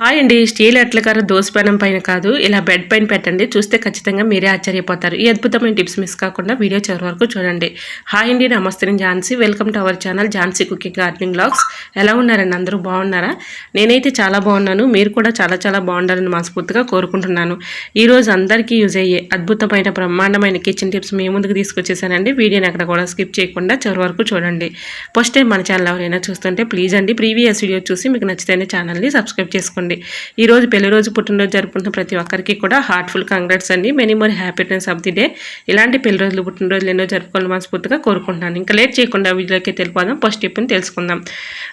Hi అండి. Steel అట్లకార దోసపానం పైన కాదు. ఇలా బెడ్ పైన పెట్టండి. చూస్తే ఖచ్చితంగా మీరే ఆశ్చర్యపోతారు. ఈ అద్భుతమైన టిప్స్ మిస్ కాకుండా వీడియో చివరి వరకు చూడండి. హాయ్ అండి. నమస్తే. నేను Jhansi. Welcome to our channel Jhansi cooking gardening blogs ఎలా ఉన్నారండి? అందరూ బాగున్నారా? నేనైతే చాలా బాగున్నాను. మీరు కూడా చాలా చాలా బాగుండాలని మనస్ఫూర్తిగా కోరుకుంటున్నాను. ఈ రోజు అందరికీ యూజ్ అయ్యే అద్భుతమైన బ్రహ్మాండమైన కిచెన్ టిప్స్ మీ ముందుకు తీసుకొచ్చేసానండి. వీడియోని అక్కడ కూడా స్కిప్ చేయకుండా చివరి వరకు చూడండి. ఫస్ట్ టైం మన ఛానల్ ఎవరైనా చూస్తుంటే ప్లీజ్ అండి. ప్రీవియస్ వీడియో చూసి మీకు నచ్చితేనే ఛానల్ని సబ్స్క్రైబ్ చేసుకోండి ఈ రోజు పెళ్ళి రోజు పుట్టినరోజు జరుపుకుంటున్న ప్రతి ఒక్కరికి కూడా హార్ట్ఫుల్ కంగ్రాట్స్ అండి. Many more happiness of the day ఇలాంటి పెళ్ళి రోజులు పుట్టినరోజులు ఎన్నో జరుపుకోవాలని మనస్ఫూర్తిగా కోరుకుంటున్నాను. ఇంకా లేట్ చేయకుండా వీడియోకి తెలిపోదాం ఫస్ట్ టిప్ని తెలుసుకుందాం.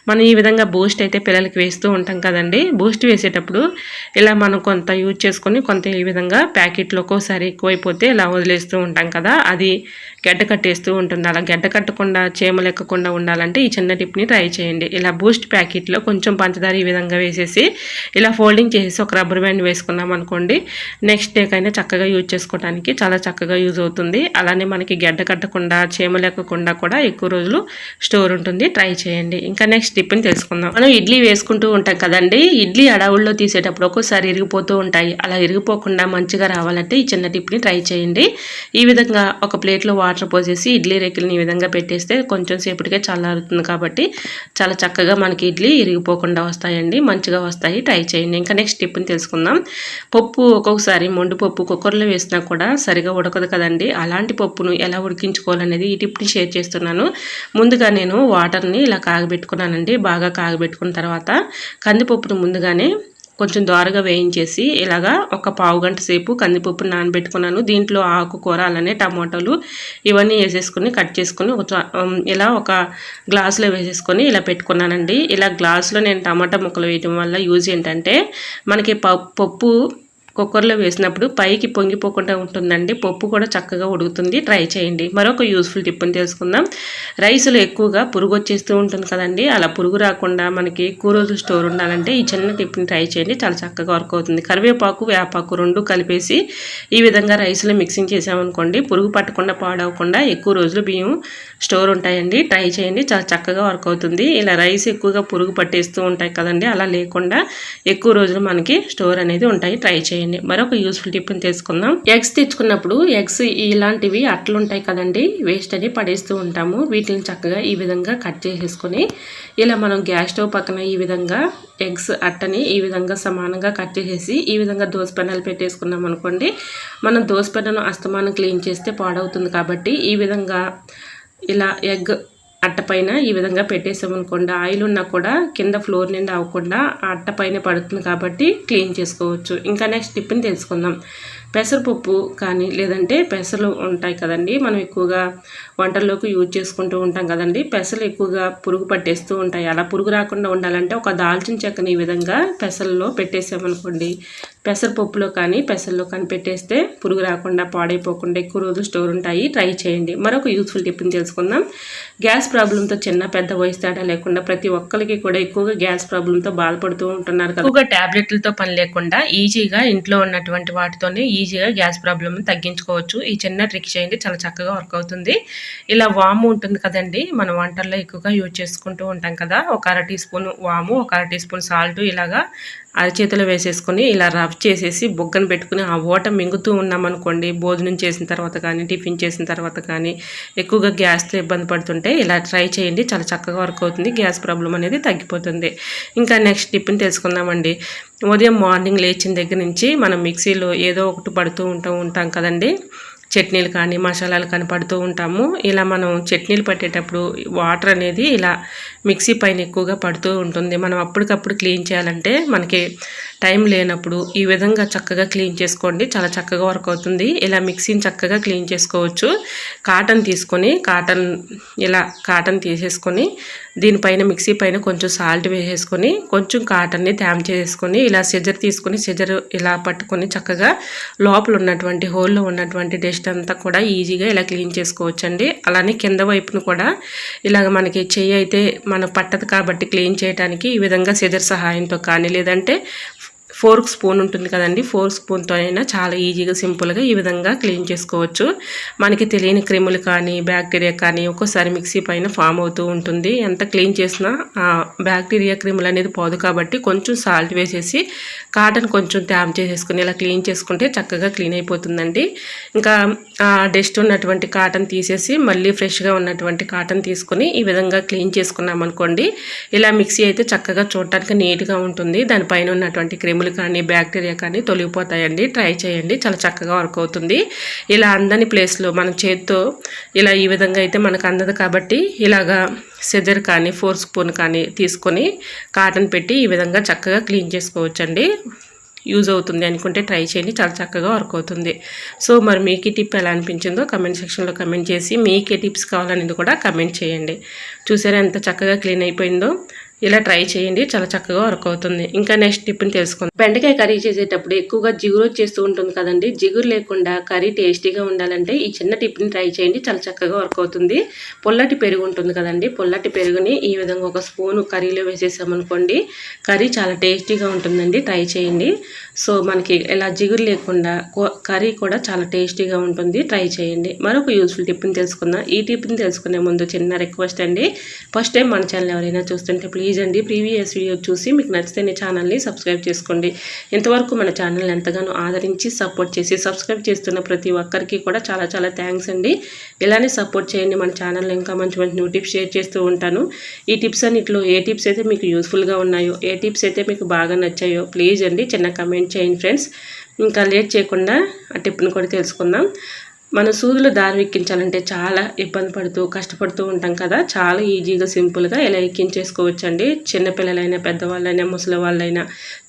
మనం ఈ విధంగా బూస్ట్ అయితే పిల్లలకి వేస్తూ ఉంటాం కదండి. బూస్ట్ వేసేటప్పుడు ఇలా మనం కొంత యూజ్ చేసుకొని కొంత ఈ విధంగా ప్యాకెట్లో ఒక్కోసారి ఎక్కువైపోతే ఇలా వదిలేస్తూ ఉంటాం కదా. అది గడ్డ కట్టేస్తూ ఉంటుంది. అలా గడ్డ కట్టకుండా చేమలెక్కకుండా ఉండాలంటే ఈ చిన్న టిప్ని ట్రై చేయండి. ఇలా బూస్ట్ ప్యాకెట్లో కొంచెం పంచదార ఈ విధంగా వేసేసి ఇలా ఫోల్డింగ్ చేసి ఒక రబ్బర్ బ్యాండ్ వేసుకున్నాం అనుకోండి నెక్స్ట్ డేకైనా చక్కగా యూజ్ చేసుకోవడానికి చాలా చక్కగా యూజ్ అవుతుంది. అలానే మనకి గడ్డ కట్టకుండా చేమ లేకుండా కూడా ఎక్కువ రోజులు స్టోర్ ఉంటుంది. ట్రై చేయండి. ఇంకా నెక్స్ట్ టిప్ని తెలుసుకుందాం. మనం ఇడ్లీ వేసుకుంటూ ఉంటాం కదండి. ఇడ్లీ అడవుల్లో తీసేటప్పుడు ఒక్కోసారి ఇరిగిపోతూ ఉంటాయి. అలా ఇరిగిపోకుండా మంచిగా రావాలంటే ఈ చిన్న టిప్ని ట్రై చేయండి. ఈ విధంగా ఒక ప్లేట్లో వాటర్ పోసేసి ఇడ్లీ రేకులను ఈ విధంగా పెట్టేస్తే కొంచెం సేపటికే చల్లారుతుంది కాబట్టి చాలా చక్కగా మనకి ఇడ్లీ ఇరిగిపోకుండా వస్తాయండి. మంచిగా వస్తాయి. ట్రై చేయండి. ఇంకా నెక్స్ట్ టిప్ని తెలుసుకుందాం. పప్పు ఒక్కొక్కసారి మొండు పప్పు కుక్కర్లో వేసినా కూడా సరిగా ఉడకదు కదండి. అలాంటి పప్పును ఎలా ఉడికించుకోవాలనేది ఈ టిప్ని షేర్ చేస్తున్నాను. ముందుగా నేను వాటర్ని ఇలా కాగబెట్టుకున్నానండి. బాగా కాగబెట్టుకున్న తర్వాత కందిపప్పును ముందుగానే కొంచెం దోరగా వేయించేసి ఇలాగా ఒక పావు గంట సేపు కందిపప్పు నానబెట్టుకున్నాను. దీంట్లో ఆకుకూర అలానే టమాటోలు ఇవన్నీ వేసేసుకుని కట్ చేసుకుని ఇలా ఒక గ్లాసులో వేసేసుకొని ఇలా పెట్టుకున్నానండి. ఇలా గ్లాసులో నేను టమాటా ముక్కలు వేయటం వల్ల యూజ్ ఏంటంటే మనకి పప్పు కుక్కర్లో వేసినప్పుడు పైకి పొంగిపోకుండా ఉంటుందండి. పప్పు కూడా చక్కగా ఉడుకుతుంది. ట్రై చేయండి. మరొక యూస్ఫుల్ టిప్ని తెలుసుకుందాం. రైస్లో ఎక్కువగా పురుగు వచ్చేస్తూ ఉంటుంది కదండి. అలా పురుగు రాకుండా మనకి ఎక్కువ రోజులు స్టోర్ ఉండాలంటే ఈ చిన్న టిప్ని ట్రై చేయండి. చాలా చక్కగా వర్క్ అవుతుంది. కరివేపాకు వేపాకు రెండు కలిపేసి ఈ విధంగా రైస్లో మిక్సింగ్ చేసామనుకోండి పురుగు పట్టకుండా పాడవకుండా ఎక్కువ రోజులు బియ్యం స్టోర్ ఉంటాయండి. ట్రై చేయండి. చాలా చక్కగా వర్క్ అవుతుంది. ఇలా రైస్ ఎక్కువగా పురుగు పట్టేస్తూ ఉంటాయి కదండి. అలా లేకుండా ఎక్కువ రోజులు మనకి స్టోర్ అనేది ఉంటాయి. ట్రై చేయండి. చేయండి. మరొక యూస్ఫుల్ టిప్ని తెలుసుకుందాం ఎగ్స్ తెచ్చుకున్నప్పుడు ఎగ్స్ ఇలాంటివి అట్లుంటాయి కదండి. వేస్ట్ అని పడేస్తూ ఉంటాము. వీటిని చక్కగా ఈ విధంగా కట్ చేసేసుకొని ఇలా మనం గ్యాస్ స్టవ్ పక్కన ఈ విధంగా ఎగ్స్ అట్టని ఈ విధంగా సమానంగా కట్ చేసేసి ఈ విధంగా దోశ పెనాలు పెట్టేసుకున్నాం అనుకోండి. మనం దోశ పెనను అస్తమానం క్లీన్ చేస్తే పాడవుతుంది కాబట్టి ఈ విధంగా ఇలా ఎగ్ అట్టపైన ఈ విధంగా పెట్టేసామనుకోండి ఆయిల్ ఉన్నా కూడా కింద ఫ్లోర్ నిండా అవ్వకుండా ఆ అట్టపైన పడుతుంది కాబట్టి క్లీన్ చేసుకోవచ్చు. ఇంకా నెక్స్ట్ టిప్ని తెలుసుకుందాం. పెసరపప్పు కానీ లేదంటే పెసలు ఉంటాయి కదండి మనం ఎక్కువగా వంటల్లోకి యూజ్ చేసుకుంటూ ఉంటాం కదండి. పెసలు ఎక్కువగా పురుగు పట్టేస్తూ ఉంటాయి. అలా పురుగు రాకుండా ఉండాలంటే ఒక దాల్చిన చెక్కని ఈ విధంగా పెసల్లో పెట్టేసామనుకోండి. పెసరపప్పులో కానీ పెసల్లో కానీ పెట్టేస్తే పురుగు రాకుండా పాడైపోకుండా ఎక్కువ రోజులు స్టోర్ ఉంటాయి. ట్రై చేయండి. మరొక యూస్ఫుల్ టిప్ని తెలుసుకుందాం. గ్యాస్ ప్రాబ్లంతో చిన్న పెద్ద వయసు తేడా లేకుండా ప్రతి ఒక్కరికి కూడా ఎక్కువగా గ్యాస్ ప్రాబ్లంతో బాధపడుతూ ఉంటున్నారు కదా. ఎక్కువగా ట్యాబ్లెట్లతో పని లేకుండా ఈజీగా ఇంట్లో ఉన్నటువంటి వాటితోనే ఈజీగా గ్యాస్ ప్రాబ్లమ్ తగ్గించుకోవచ్చు. ఈ చిన్న ట్రిక్ చేయండి. చాలా చక్కగా వర్క్ అవుతుంది. ఇలా వాము ఉంటుంది కదండి మన వంటల్లో ఎక్కువగా యూజ్ చేసుకుంటూ ఉంటాం కదా. ఒక అర టీ స్పూన్ వాము ఒక అర టీ స్పూన్ సాల్ట్ ఇలాగా అరచేతిలో వేసేసుకొని ఇలా రఫ్ చేసేసి బొగ్గను పెట్టుకుని ఆ ఓట మింగుతూ ఉన్నామనుకోండి భోజనం చేసిన తర్వాత కానీ టిఫిన్ చేసిన తర్వాత కానీ ఎక్కువగా గ్యాస్తో ఇబ్బంది పడుతుంటే ఇలా ట్రై చేయండి. చాలా చక్కగా వర్క్ అవుతుంది గ్యాస్ ప్రాబ్లం అనేది తగ్గిపోతుంది. ఇంకా నెక్స్ట్ టిఫిన్ తెలుసుకుందామండి. ఉదయం మార్నింగ్ లేచిన దగ్గర నుంచి మనం మిక్సీలో ఏదో ఒకటి పడుతూ ఉంటూ ఉంటాం కదండి. చట్నీలు కానీ మసాలాలు కానీ పడుతూ ఉంటాము. ఇలా మనం చట్నీలు పట్టేటప్పుడు వాటర్ అనేది ఇలా మిక్సీ పైన ఎక్కువగా పడుతూ ఉంటుంది. మనం అప్పటికప్పుడు క్లీన్ చేయాలంటే మనకి టైం లేనప్పుడు ఈ విధంగా చక్కగా క్లీన్ చేసుకోండి. చాలా చక్కగా వర్క్ అవుతుంది. ఇలా మిక్సీని చక్కగా క్లీన్ చేసుకోవచ్చు. కాటన్ తీసుకొని కాటన్ ఇలా కాటన్ తీసేసుకొని దీనిపైన మిక్సీ పైన కొంచెం సాల్ట్ వేసేసుకొని కొంచెం కాటన్ని త్యామ్ చేసుకొని ఇలా సిజర్ తీసుకొని సిజర్ ఇలా పట్టుకొని చక్కగా లోపల ఉన్నటువంటి హోల్లో ఉన్నటువంటి డస్ట్ అంతా కూడా ఈజీగా ఇలా క్లీన్ చేసుకోవచ్చండి. అలానే కింద వైపును కూడా ఇలాగ మనకి చెయ్యి అయితే మనం పట్టదు కాబట్టి క్లీన్ చేయడానికి ఈ విధంగా సిజర్ సహాయంతో కానీ లేదంటే ఫోర్క్ స్పూన్ ఉంటుంది కదండి ఫోర్క్ స్పూన్తో అయినా చాలా ఈజీగా సింపుల్గా ఈ విధంగా క్లీన్ చేసుకోవచ్చు. మనకి తెలియని క్రిములు కానీ బ్యాక్టీరియా కానీ ఒక్కోసారి మిక్సీ పైన ఫామ్ అవుతూ ఉంటుంది. ఎంత క్లీన్ చేసినా బ్యాక్టీరియా క్రిములు అనేది పోదు కాబట్టి కొంచెం సాల్ట్ వేసేసి కాటన్ కొంచెం ట్యాప్ చేసేసుకుని ఇలా క్లీన్ చేసుకుంటే చక్కగా క్లీన్ అయిపోతుందండి. ఇంకా డస్ట్ ఉన్నటువంటి కాటన్ తీసేసి మళ్ళీ ఫ్రెష్గా ఉన్నటువంటి కాటన్ తీసుకొని ఈ విధంగా క్లీన్ చేసుకున్నాం అనుకోండి ఇలా మిక్సీ అయితే చక్కగా చూడటానికి నీట్గా ఉంటుంది. దానిపైన ఉన్నటువంటి క్రిములు కానీ బ్యాక్టీరియా కానీ తొలగిపోతాయండి. ట్రై చేయండి. చాలా చక్కగా వర్క్ అవుతుంది. ఇలా అందని ప్లేస్లో మన చేత్తో ఇలా ఈ విధంగా అయితే మనకు అందదు కాబట్టి ఇలాగా సెజర్ కానీ ఫోర్ స్పూన్ కానీ తీసుకొని కాటన్ పెట్టి ఈ విధంగా చక్కగా క్లీన్ చేసుకోవచ్చండి. యూజ్ అవుతుంది అనుకుంటే ట్రై చేయండి. చాలా చక్కగా వర్క్ అవుతుంది. సో మరి మీకు ఈ టిప్ ఎలా అనిపించిందో కమెంట్ సెక్షన్లో కమెంట్ చేసి మీకు ఏ టిప్స్ కావాలనేది కూడా కమెంట్ చేయండి. చూసారా ఎంత చక్కగా క్లీన్ అయిపోయిందో? ఇలా ట్రై చేయండి. చాలా చక్కగా వర్క్ అవుతుంది. ఇంకా నెక్స్ట్ టిప్ని తెలుసుకుందాం. బెండకాయ కర్రీ చేసేటప్పుడు ఎక్కువగా జిగురు వచ్చేస్తూ ఉంటుంది కదండి. జిగురు లేకుండా కర్రీ టేస్టీగా ఉండాలంటే ఈ చిన్న టిప్ని ట్రై చేయండి. చాలా చక్కగా వర్క్ అవుతుంది. పొల్లటి పెరుగు ఉంటుంది కదండి. పొల్లటి పెరుగుని ఈ విధంగా ఒక స్పూన్ కర్రీలో వేసేసామనుకోండి కర్రీ చాలా టేస్టీగా ఉంటుందండి. ట్రై చేయండి. సో మనకి ఇలా జిగురు లేకుండా కర్రీ కూడా చాలా టేస్టీగా ఉంటుంది. ట్రై చేయండి. మరొక యూస్ఫుల్ టిప్ని తెలుసుకుందాం. ఈ టిప్ని తెలుసుకునే ముందు చిన్న రిక్వెస్ట్ అండి. ఫస్ట్ టైం మన ఛానల్ ఎవరైనా చూస్తుంటే ప్లీజ్ ప్లీజ్ అండి ప్రీవియస్ వీడియో చూసి మీకు నచ్చితే నీ ఛానల్ని సబ్స్క్రైబ్ చేసుకోండి. ఇంతవరకు మన ఛానల్ని ఎంతగానో ఆదరించి సపోర్ట్ చేసి సబ్స్క్రైబ్ చేస్తున్న ప్రతి ఒక్కరికి కూడా చాలా చాలా థ్యాంక్స్ అండి. ఇలానే సపోర్ట్ చేయండి మన ఛానల్లో ఇంకా మంచి మంచి న్యూ టిప్స్ షేర్ చేస్తూ ఉంటాను. ఈ టిప్స్ అన్నింటిలో ఏ టిప్స్ అయితే మీకు యూస్ఫుల్గా ఉన్నాయో ఏ టిప్స్ అయితే మీకు బాగా నచ్చాయో ప్లీజ్ అండి చిన్న కమెంట్ చేయండి ఫ్రెండ్స్ ఇంకా లేట్ చేయకుండా ఆ టిప్ని కూడా తెలుసుకుందాం. మన సూదులు దారి ఎక్కించాలంటే చాలా ఇబ్బంది పడుతూ కష్టపడుతూ ఉంటాం కదా. చాలా ఈజీగా సింపుల్గా ఇలా ఎక్కించేసుకోవచ్చు అండి చిన్నపిల్లలైనా పెద్దవాళ్ళైనా ముసలి వాళ్ళైనా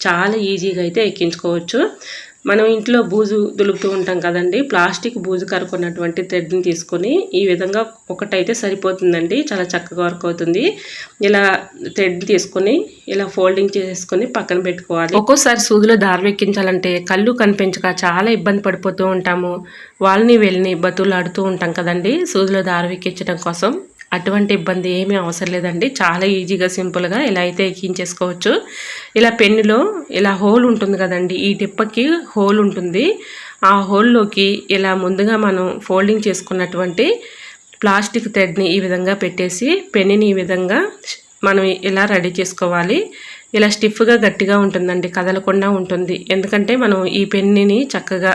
చాలా ఈజీగా అయితే ఎక్కించుకోవచ్చు. మనం ఇంట్లో బూజు దులుపుతూ ఉంటాం కదండి ప్లాస్టిక్ బూజు కరుకున్నటువంటి థ్రెడ్ని తీసుకొని ఈ విధంగా ఒకటైతే సరిపోతుందండి చాలా చక్కగా వర్క్ అవుతుంది. ఇలా థ్రెడ్ తీసుకొని ఇలా ఫోల్డింగ్ చేసుకొని పక్కన పెట్టుకోవాలి. ఒక్కోసారి సూదిలో దారి వెక్కించాలంటే కళ్ళు కనిపించక చాలా ఇబ్బంది పడిపోతూ ఉంటాము. వాళ్ళని వెళ్ళని బతులాడుతూ ఉంటాం కదండి సూదిలో దారి వెక్కించడం కోసం. అటువంటి ఇబ్బంది ఏమీ అవసరం లేదండి. చాలా ఈజీగా సింపుల్గా ఇలా అయితే ఎక్కించేసుకోవచ్చు. ఇలా పెన్నులో ఇలా హోల్ ఉంటుంది కదండి ఈ టిప్పకి హోల్ ఉంటుంది. ఆ హోల్లోకి ఇలా ముందుగా మనం ఫోల్డింగ్ చేసుకున్నటువంటి ప్లాస్టిక్ థ్రెడ్ని ఈ విధంగా పెట్టేసి పెన్నుని ఈ విధంగా మనం ఇలా రెడీ చేసుకోవాలి? ఇలా స్టిఫ్గా గట్టిగా ఉంటుందండి. కదలకుండా ఉంటుంది. ఎందుకంటే మనం ఈ పెన్నిని చక్కగా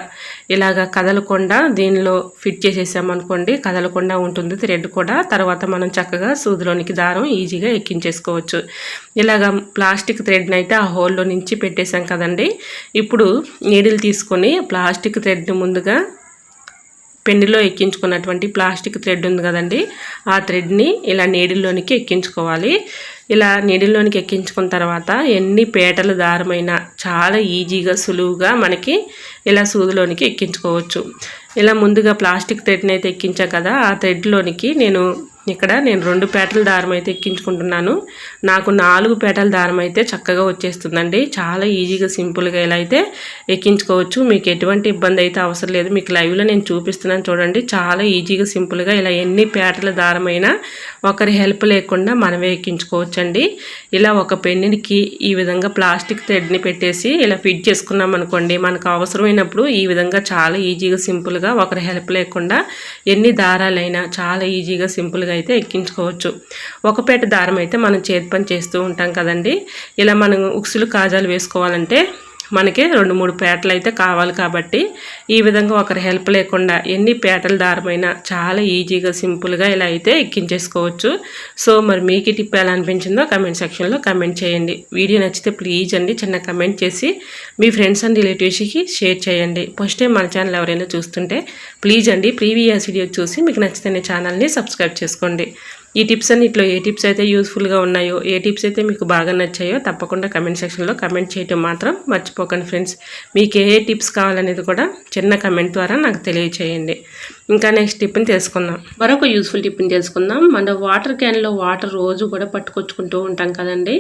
ఇలాగ కదలకుండా దీనిలో ఫిట్ చేసేసామనుకోండి కదలకుండా ఉంటుంది థ్రెడ్ కూడా. తర్వాత మనం చక్కగా సూదిలోనికి దారం ఈజీగా ఎక్కించేసుకోవచ్చు. ఇలాగ ప్లాస్టిక్ థ్రెడ్ని అయితే ఆ హోల్లో నుంచి పెట్టేశాం కదండి. ఇప్పుడు నీడిల్ తీసుకొని ప్లాస్టిక్ థ్రెడ్ని ముందుగా పెన్నులో ఎక్కించుకున్నటువంటి ప్లాస్టిక్ థ్రెడ్ ఉంది కదండి. ఆ థ్రెడ్ని ఇలా నీడిల్లోనికి ఎక్కించుకోవాలి. ఇలా నీడిల్లోనికి ఎక్కించుకున్న తర్వాత ఎన్ని పేటలు దారమైన చాలా ఈజీగా సులువుగా మనకి ఇలా సూదిలోనికి ఎక్కించుకోవచ్చు. ఇలా ముందుగా ప్లాస్టిక్ థ్రెడ్ని అయితే ఎక్కించా కదా ఆ థ్రెడ్లోనికి నేను ఇక్కడ నేను రెండు పేటల దారం అయితే ఎక్కించుకుంటున్నాను. నాకు నాలుగు పేటల దారం అయితే చక్కగా వచ్చేస్తుందండి. చాలా ఈజీగా సింపుల్గా ఇలా అయితే ఎక్కించుకోవచ్చు. మీకు ఎటువంటి ఇబ్బంది అయితే అవసరం లేదు. మీకు లైవ్లో నేను చూపిస్తున్నాను చూడండి. చాలా ఈజీగా సింపుల్గా ఇలా ఎన్ని పేటల దారమైనా ఒకరి హెల్ప్ లేకుండా మనమే ఎక్కించుకోవచ్చండి. ఇలా ఒక పెన్నుకి ఈ విధంగా ప్లాస్టిక్ థ్రెడ్ని పెట్టేసి ఇలా ఫిట్ చేసుకున్నాం అనుకోండి మనకు అవసరమైనప్పుడు ఈ విధంగా చాలా ఈజీగా సింపుల్గా ఒకరి హెల్ప్ లేకుండా ఎన్ని దారాలైనా చాలా ఈజీగా సింపుల్గా అయితే ఎక్కించుకోవచ్చు. ఒక పేట దారం అయితే మనం చేతి పని చేస్తూ ఉంటాం కదండి. ఇలా మనం ఉక్సులు కాజాలు వేసుకోవాలంటే మనకి రెండు మూడు పేటలు అయితే కావాలి కాబట్టి ఈ విధంగా ఒకరి హెల్ప్ లేకుండా ఎన్ని పేటల దారమైనా చాలా ఈజీగా సింపుల్గా ఇలా అయితే ఎక్కించేసుకోవచ్చు. సో మరి మీకు టిప్ ఎలా అనిపించిందో కమెంట్ సెక్షన్లో కమెంట్ చేయండి. వీడియో నచ్చితే ప్లీజ్ అండి చిన్న కమెంట్ చేసి మీ ఫ్రెండ్స్ అండ్ రిలేటివ్స్కి షేర్ చేయండి. ఫస్ట్ టైం మన ఛానల్ ఎవరైనా చూస్తుంటే ప్లీజ్ అండి ప్రీవియస్ వీడియో చూసి మీకు నచ్చితే ఛానల్ని సబ్స్క్రైబ్ చేసుకోండి. ఈ టిప్స్ అన్నిట్లో ఏ టిప్స్ అయితే యూస్ఫుల్గా ఉన్నాయో ఏ టిప్స్ అయితే మీకు బాగా నచ్చాయో తప్పకుండా కమెంట్ సెక్షన్లో కమెంట్ చేయటం మాత్రం మర్చిపోకండి ఫ్రెండ్స్ మీకు ఏ టిప్స్ కావాలనేది కూడా చిన్న కమెంట్ ద్వారా నాకు తెలియచేయండి. ఇంకా నెక్స్ట్ టిప్ని తెలుసుకుందాం మరొక యూస్ఫుల్ టిప్ని తెలుసుకుందాం మన వాటర్ క్యాన్లో వాటర్ రోజు కూడా పట్టుకొచ్చుకుంటూ ఉంటాం కదండి.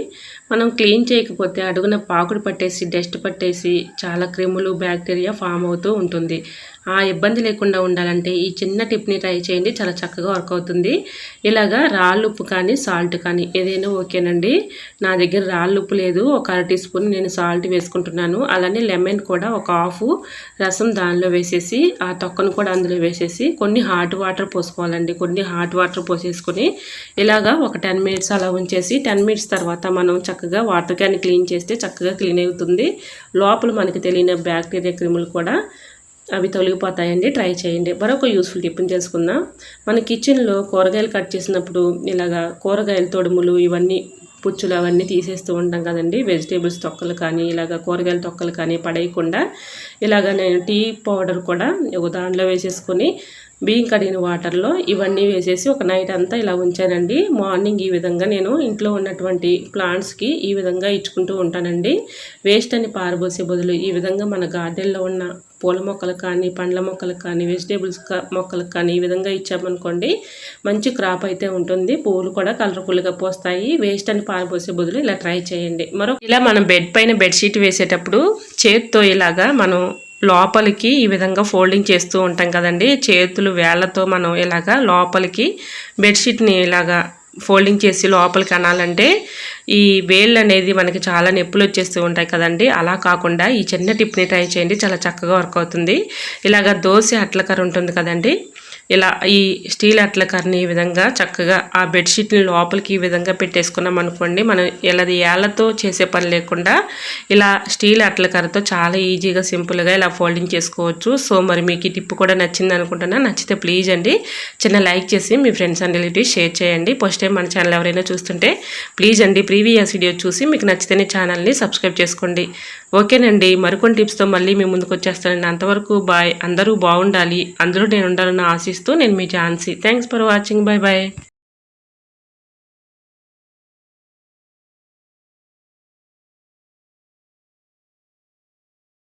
మనం క్లీన్ చేయకపోతే అడుగున పాకుడు పట్టేసి డస్ట్ పట్టేసి చాలా క్రిములు బ్యాక్టీరియా ఫామ్ అవుతూ ఉంటుంది. ఆ ఇబ్బంది లేకుండా ఉండాలంటే ఈ చిన్న టిప్ని ట్రై చేయండి. చాలా చక్కగా వర్క్ అవుతుంది. ఇలాగా రాళ్ళు ఉప్పు కానీ సాల్ట్ కానీ ఏదైనా ఓకేనండి నా దగ్గర రాళ్ళు ఉప్పు లేదు. ఒక అర టీ స్పూన్ నేను సాల్ట్ వేసుకుంటున్నాను. అలానే లెమన్ కూడా ఒక హాఫ్ రసం దానిలో వేసేసి ఆ తొక్కను కూడా అందులో వేసేసి కొన్ని హాట్ వాటర్ పోసుకోవాలండి. కొన్ని హాట్ వాటర్ పోసేసుకొని ఇలాగా ఒక టెన్ మినిట్స్ అలా ఉంచేసి టెన్ మినిట్స్ తర్వాత మనం చక్కగా వాటర్ క్యాన్ క్లీన్ చేస్తే చక్కగా క్లీన్ అవుతుంది. లోపల మనకి తెలియని బ్యాక్టీరియా క్రిములు కూడా అవి తొలగిపోతాయండి. ట్రై చేయండి. మరొక యూస్ఫుల్ టిప్ని తెలుసుకుందాం. మన కిచెన్లో కూరగాయలు కట్ చేసినప్పుడు ఇలాగా కూరగాయల తొడుములు ఇవన్నీ పుచ్చులు అవన్నీ తీసేస్తూ ఉంటాం కదండి. వెజిటేబుల్స్ తొక్కలు కానీ ఇలాగ కూరగాయల తొక్కలు కానీ పడేయకుండా ఇలాగ నేను టీ పౌడర్ కూడా ఒక దాంట్లో వేసేసుకొని బియ్యం కడిగిన వాటర్లో ఇవన్నీ వేసేసి ఒక నైట్ అంతా ఇలా ఉంచానండి. మార్నింగ్ ఈ విధంగా నేను ఇంట్లో ఉన్నటువంటి ప్లాంట్స్కి ఈ విధంగా ఇచ్చుకుంటూ ఉంటానండి. వేస్ట్ అని పారబోసే బదులు ఈ విధంగా మన గార్డెన్లో ఉన్న పూల మొక్కలు కానీ పండ్ల మొక్కలు కానీ వెజిటేబుల్స్ మొక్కలకు కానీ ఈ విధంగా ఇచ్చామనుకోండి మంచి క్రాప్ అయితే ఉంటుంది. పువ్వులు కూడా కలర్ఫుల్గా పోస్తాయి. వేస్ట్ అని పారబోసే బదులు ఇలా ట్రై చేయండి. మరో ఇలా మనం బెడ్ పైన బెడ్షీట్ వేసేటప్పుడు చేత్తో ఇలాగా మనం లోపలికి ఈ విధంగా ఫోల్డింగ్ చేస్తూ ఉంటాం కదండి. చేతులు వేళ్ళతో మనం ఇలాగా లోపలికి బెడ్షీట్ని ఇలాగా ఫోల్డింగ్ చేసి లోపలికి అనాలంటే ఈ వేళ్ళు అనేది మనకి చాలా నొప్పులు వచ్చేస్తూ ఉంటాయి కదండి. అలా కాకుండా ఈ చిన్న టిప్ని ట్రై చేయండి. చాలా చక్కగా వర్క్ అవుతుంది. ఇలాగ దోశ అట్లకర ఉంటుంది కదండి. ఇలా ఈ స్టీల్ అట్లకర్ని ఈ విధంగా చక్కగా ఆ బెడ్షీట్ని లోపలికి ఈ విధంగా పెట్టేసుకున్నాం అనుకోండి. మనం ఇలాది ఏళ్ళతో చేసే పని లేకుండా ఇలా స్టీల్ అట్లకరతో చాలా ఈజీగా సింపుల్గా ఇలా ఫోల్డింగ్ చేసుకోవచ్చు. సో మరి మీకు ఈ టిప్ కూడా నచ్చింది అనుకుంటున్నా నచ్చితే ప్లీజ్ అండి. చిన్న లైక్ చేసి మీ ఫ్రెండ్స్ అండ్ రిలేటివ్స్ షేర్ చేయండి. ఫస్ట్ టైం మన ఛానల్ ఎవరైనా చూస్తుంటే ప్లీజ్ అండి ప్రీవియస్ వీడియో చూసి మీకు నచ్చితేనే ఛానల్ని సబ్స్క్రైబ్ చేసుకోండి. ఓకేనండి మరికొన్ని టిప్స్తో మళ్ళీ మీ ముందుకు వచ్చేస్తానండి. అంతవరకు బాయ్ అందరూ బాగుండాలి అందరూ నేను ఉండాలని ఆశిస్తూ నేను మీ Jhansi. Thanks for watching bye bye